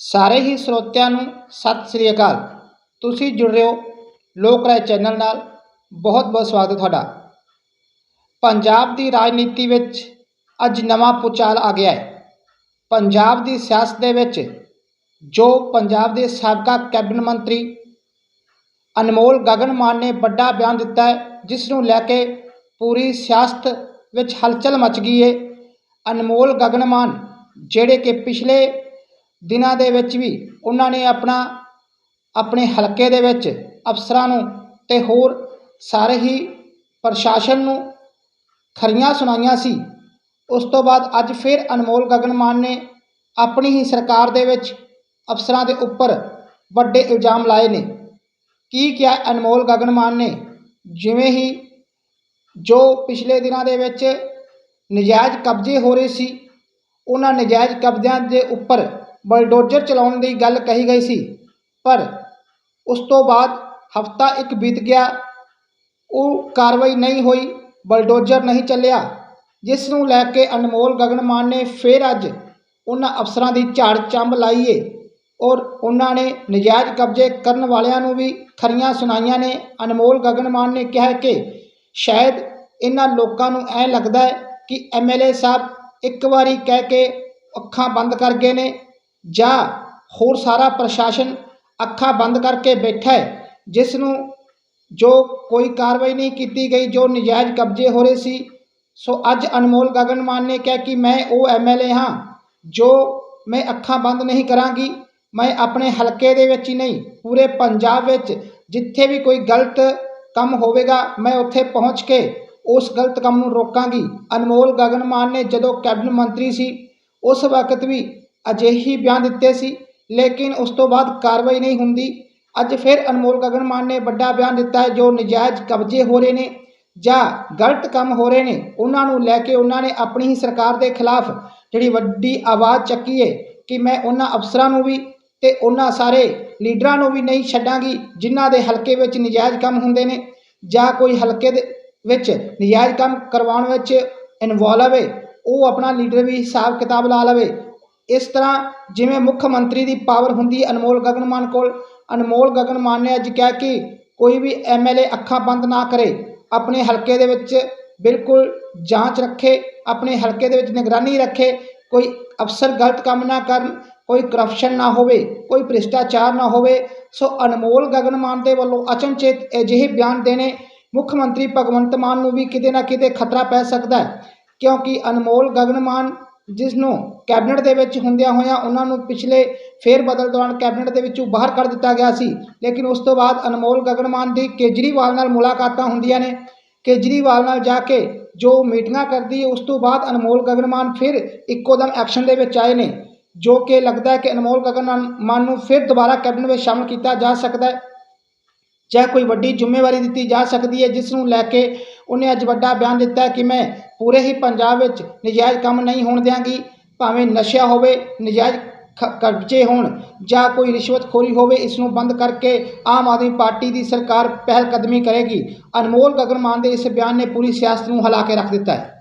ਸਾਰੇ ਹੀ ਸਰੋਤਿਆਂ ਨੂੰ ਸਤਿ ਸ੍ਰੀ ਅਕਾਲ। ਤੁਸੀਂ ਜੁੜ ਰਹੇ ਹੋ ਲੋਕ ਰਾਏ ਚੈਨਲ ਨਾਲ। ਬਹੁਤ ਬਹੁਤ ਸਵਾਗਤ ਤੁਹਾਡਾ। ਪੰਜਾਬ ਦੀ ਰਾਜਨੀਤੀ ਵਿੱਚ ਅੱਜ ਨਵਾਂ ਪੁਚਾਲ ਆ ਗਿਆ ਹੈ। ਪੰਜਾਬ ਦੀ ਸਿਆਸਤ ਦੇ ਵਿੱਚ ਜੋ ਪੰਜਾਬ ਦੇ ਸਾਬਕਾ ਕੈਬਨਿਟ ਮੰਤਰੀ ਅਨਮੋਲ ਗਗਨ ਮਾਨ ਨੇ ਵੱਡਾ ਬਿਆਨ ਦਿੱਤਾ ਹੈ, ਜਿਸ ਨੂੰ ਲੈ ਕੇ ਪੂਰੀ ਸਿਆਸਤ ਵਿੱਚ ਹਲਚਲ ਮਚ ਗਈ ਹੈ। ਅਨਮੋਲ ਗਗਨ ਮਾਨ ਜਿਹੜੇ ਕਿ ਪਿਛਲੇ ਦਿਨਾਂ ਦੇ ਵਿੱਚ ਵੀ ਉਹਨਾਂ ਨੇ ਆਪਣਾ, ਆਪਣੇ ਹਲਕੇ ਦੇ ਵਿੱਚ ਅਫਸਰਾਂ ਨੂੰ ਤੇ ਹੋਰ ਸਾਰੇ ਹੀ ਪ੍ਰਸ਼ਾਸਨ ਨੂੰ ਖਰੀਆਂ ਸੁਣਾਈਆਂ ਸੀ। ਉਸ ਤੋਂ ਬਾਅਦ ਅੱਜ ਫਿਰ ਅਨਮੋਲ ਗਗਨ ਮਾਨ ਨੇ ਆਪਣੀ ਹੀ ਸਰਕਾਰ ਦੇ ਵਿੱਚ ਅਫਸਰਾਂ ਦੇ ਉੱਪਰ ਵੱਡੇ ਇਲਜ਼ਾਮ ਲਾਏ ਨੇ। ਕੀ ਕਿਹਾ ਅਨਮੋਲ ਗਗਨ ਮਾਨ ਨੇ? ਜਿਵੇਂ ਹੀ ਜੋ ਪਿਛਲੇ ਦਿਨਾਂ ਦੇ ਵਿੱਚ ਨਜਾਇਜ਼ ਕਬਜ਼ੇ ਹੋ ਰਹੇ ਸੀ, ਉਹਨਾਂ ਨਜਾਇਜ਼ ਕਬਜ਼ਿਆਂ ਦੇ ਉੱਪਰ ਬਲਡੋਜ਼ਰ ਚਲਾਉਣ ਦੀ ਗੱਲ ਕਹੀ ਗਈ ਸੀ, ਪਰ ਉਸ ਤੋਂ ਬਾਅਦ ਹਫਤਾ ਇੱਕ ਬੀਤ ਗਿਆ, ਉਹ ਕਾਰਵਾਈ ਨਹੀਂ ਹੋਈ, ਬਲਡੋਜ਼ਰ ਨਹੀਂ ਚੱਲਿਆ, ਜਿਸ ਨੂੰ ਲੈ ਕੇ ਅਨਮੋਲ ਗਗਨ ਮਾਨ ਨੇ ਫਿਰ ਅੱਜ ਉਹਨਾਂ ਅਫਸਰਾਂ ਦੀ ਝਾੜ ਚੰਬ ਲਾਈਏ ਔਰ ਉਹਨਾਂ ਨੇ ਨਜਾਇਜ਼ ਕਬਜ਼ੇ ਕਰਨ ਵਾਲਿਆਂ ਨੂੰ ਵੀ ਖਰੀਆਂ ਸੁਣਾਈਆਂ ਨੇ। ਅਨਮੋਲ ਗਗਨ ਮਾਨ ਨੇ ਕਿਹਾ ਕਿ ਸ਼ਾਇਦ ਇਹਨਾਂ ਲੋਕਾਂ ਨੂੰ ਐ ਲੱਗਦਾ ਹੈ ਕਿ ਐਮਐਲਏ ਸਾਹਿਬ ਇੱਕ ਵਾਰੀ ਕਹਿ ਕੇ ਅੱਖਾਂ ਬੰਦ ਕਰ ਗਏ ਨੇ ਜਾਂ ਹੋਰ ਸਾਰਾ ਪ੍ਰਸ਼ਾਸਨ ਅੱਖਾਂ ਬੰਦ ਕਰਕੇ ਬੈਠਾ ਹੈ, ਜਿਸ ਨੂੰ ਜੋ ਕੋਈ ਕਾਰਵਾਈ ਨਹੀਂ ਕੀਤੀ ਗਈ, ਜੋ ਨਜਾਇਜ਼ ਕਬਜ਼ੇ ਹੋ ਰਹੇ ਸੀ। ਸੋ ਅੱਜ ਅਨਮੋਲ ਗਗਨ ਮਾਨ ਨੇ ਕਿਹਾ ਕਿ ਮੈਂ ਉਹ ਐਮਐਲਏ ਹਾਂ, ਜੋ ਮੈਂ ਅੱਖਾਂ ਬੰਦ ਨਹੀਂ ਕਰਾਂਗੀ, ਮੈਂ ਆਪਣੇ ਹਲਕੇ ਦੇ ਵਿੱਚ ਹੀ ਨਹੀਂ, ਪੂਰੇ ਪੰਜਾਬ ਵਿੱਚ ਜਿੱਥੇ ਵੀ ਕੋਈ ਗਲਤ ਕੰਮ ਹੋਵੇਗਾ, ਮੈਂ ਉੱਥੇ ਪਹੁੰਚ ਕੇ ਉਸ ਗਲਤ ਕੰਮ ਨੂੰ ਰੋਕਾਂਗੀ। ਅਨਮੋਲ ਗਗਨ ਮਾਨ ਨੇ ਜਦੋਂ ਕੈਬਨਿਟ ਮੰਤਰੀ ਸੀ, ਉਸ ਵਕਤ ਵੀ ਅਜਿਹੀ ਬਿਆਨ ਦਿੱਤੇ ਸੀ, ਲੇਕਿਨ ਉਸ ਤੋਂ ਬਾਅਦ ਕਾਰਵਾਈ ਨਹੀਂ ਹੁੰਦੀ। ਅੱਜ ਫਿਰ ਅਨਮੋਲ ਗਗਨ ਮਾਨ ਨੇ ਵੱਡਾ ਬਿਆਨ ਦਿੱਤਾ ਹੈ, ਜੋ ਨਜਾਇਜ਼ ਕਬਜ਼ੇ ਹੋ ਰਹੇ ਨੇ ਜਾਂ ਗਲਤ ਕੰਮ ਹੋ ਰਹੇ ਨੇ। ਉਹਨਾਂ ਨੂੰ ਲੈ ਕੇ ਉਹਨਾਂ ਨੇ ਆਪਣੀ ਹੀ ਸਰਕਾਰ ਦੇ ਖਿਲਾਫ ਜਿਹੜੀ ਵੱਡੀ ਆਵਾਜ਼ ਚੱਕੀ ਹੈ ਕਿ ਮੈਂ ਉਹਨਾਂ ਅਫਸਰਾਂ ਨੂੰ ਵੀ ਤੇ ਉਹਨਾਂ ਸਾਰੇ ਲੀਡਰਾਂ ਨੂੰ ਵੀ ਨਹੀਂ ਛੱਡਾਂਗੀ, ਜਿਨ੍ਹਾਂ ਦੇ ਹਲਕੇ ਵਿੱਚ ਨਜਾਇਜ਼ ਕੰਮ ਹੁੰਦੇ ਨੇ ਜਾਂ ਕੋਈ ਹਲਕੇ ਦੇ ਵਿੱਚ ਨਜਾਇਜ਼ ਕੰਮ ਕਰਵਾਉਣ ਵਿੱਚ ਇਨਵੋਲਵ ਹੈ ਉਹ ਆਪਣਾ ਲੀਡਰ ਵੀ ਹਿਸਾਬ ਕਿਤਾਬ ਲਾ ਲਵੇ ਇਸ ਤਰ੍ਹਾਂ ਜਿਵੇਂ ਮੁੱਖ ਮੰਤਰੀ ਦੀ ਪਾਵਰ ਹੁੰਦੀ ਹੈ ਅਨਮੋਲ ਗਗਨ ਮਾਨ ਕੋਲ, ਅਨਮੋਲ ਗਗਨ ਮਾਨ ਨੇ ਅੱਜ ਕਿਹਾ ਕਿ ਕੋਈ ਵੀ ਐਮਐਲਏ ਅੱਖਾਂ ਬੰਦ ਨਾ ਕਰੇ, ਆਪਣੇ ਹਲਕੇ ਦੇ ਵਿੱਚ ਬਿਲਕੁਲ ਜਾਂਚ ਰੱਖੇ, ਆਪਣੇ ਹਲਕੇ ਦੇ ਵਿੱਚ ਨਿਗਰਾਨੀ ਰੱਖੇ, ਕੋਈ ਅਫਸਰ ਗਲਤ ਕੰਮ ਨਾ ਕਰਨ, ਕੋਈ ਕਰਪਸ਼ਨ ਨਾ ਹੋਵੇ, ਕੋਈ ਭ੍ਰਿਸ਼ਟਾਚਾਰ ਨਾ ਹੋਵੇ, ਸੋ ਅਨਮੋਲ ਗਗਨ ਮਾਨ ਦੇ ਵੱਲੋਂ ਅਚਨਚੇਤ ਅਜਿਹੇ ਬਿਆਨ ਦੇਣੇ ਮੁੱਖ ਮੰਤਰੀ ਭਗਵੰਤ ਮਾਨ ਨੂੰ ਵੀ ਕਿਤੇ ਨਾ ਕਿਤੇ ਖਤਰਾ ਪੈ ਸਕਦਾ ਹੈ, ਕਿਉਂਕਿ ਅਨਮੋਲ ਗਗਨ ਮਾਨ ਜਿਸ ਨੂੰ ਕੈਬਨਿਟ ਦੇ ਵਿੱਚ ਹੁੰਦਿਆਂ ਹੋਇਆਂ ਉਹਨਾਂ ਨੂੰ ਪਿਛਲੇ ਫੇਰ ਬਦਲ ਦੌਰਾਨ ਕੈਬਨਿਟ ਦੇ ਵਿੱਚੋਂ ਬਾਹਰ ਕਰ ਦਿੱਤਾ ਗਿਆ ਸੀ। ਲੇਕਿਨ ਉਸ ਤੋਂ ਬਾਅਦ ਅਨਮੋਲ ਗਗਨ ਮਾਨ ਦੀ ਕੇਜਰੀਵਾਲ ਨਾਲ ਮੁਲਾਕਾਤਾਂ ਹੁੰਦੀਆਂ ਨੇ। ਕੇਜਰੀਵਾਲ ਨਾਲ ਜਾ ਕੇ ਜੋ ਮੀਟਿੰਗਾਂ ਕਰਦੀ ਹੈ, ਉਸ ਤੋਂ ਬਾਅਦ ਅਨਮੋਲ ਗਗਨ ਮਾਨ ਫਿਰ ਇੱਕੋ ਦਮ ਐਕਸ਼ਨ ਦੇ ਵਿੱਚ ਆਏ ਨੇ, ਜੋ ਕਿ ਲੱਗਦਾ ਹੈ ਕਿ ਅਨਮੋਲ ਗਗਨਮਾਨ ਮਾਨ ਨੂੰ ਫਿਰ ਦੁਬਾਰਾ ਕੈਬਨਿਟ ਵਿੱਚ ਸ਼ਾਮਲ ਕੀਤਾ ਜਾ ਸਕਦਾ ਹੈ। ਜਾਂ ਕੋਈ ਵੱਡੀ ਜ਼ਿੰਮੇਵਾਰੀ ਦਿੱਤੀ ਜਾ ਸਕਦੀ ਹੈ, ਜਿਸ ਨੂੰ ਲੈ ਕੇ ਉਹਨੇ ਅੱਜ ਵੱਡਾ ਬਿਆਨ ਦਿੱਤਾ ਕਿ ਮੈਂ ਪੂਰੇ ਹੀ ਪੰਜਾਬ ਵਿੱਚ ਨਜਾਇਜ਼ ਕੰਮ ਨਹੀਂ ਹੋਣ ਦਿਆਂਗੀ, ਭਾਵੇਂ ਨਸ਼ਾ ਹੋਵੇ, ਨਜਾਇਜ਼ ਖ- ਕਬਜ਼ੇ ਹੋਣ ਜਾਂ ਕੋਈ ਰਿਸ਼ਵਤਖੋਰੀ ਹੋਵੇ, ਇਸ ਨੂੰ ਬੰਦ ਕਰਕੇ ਆਮ ਆਦਮੀ ਪਾਰਟੀ ਦੀ ਸਰਕਾਰ ਪਹਿਲ ਕਦਮੀ ਕਰੇਗੀ। ਅਨਮੋਲ ਗਗਨ ਮਾਨ ਦੇ ਇਸ ਬਿਆਨ ਨੇ ਪੂਰੀ ਸਿਆਸਤ ਨੂੰ ਹਿਲਾ ਕੇ ਰੱਖ ਦਿੱਤਾ ਹੈ।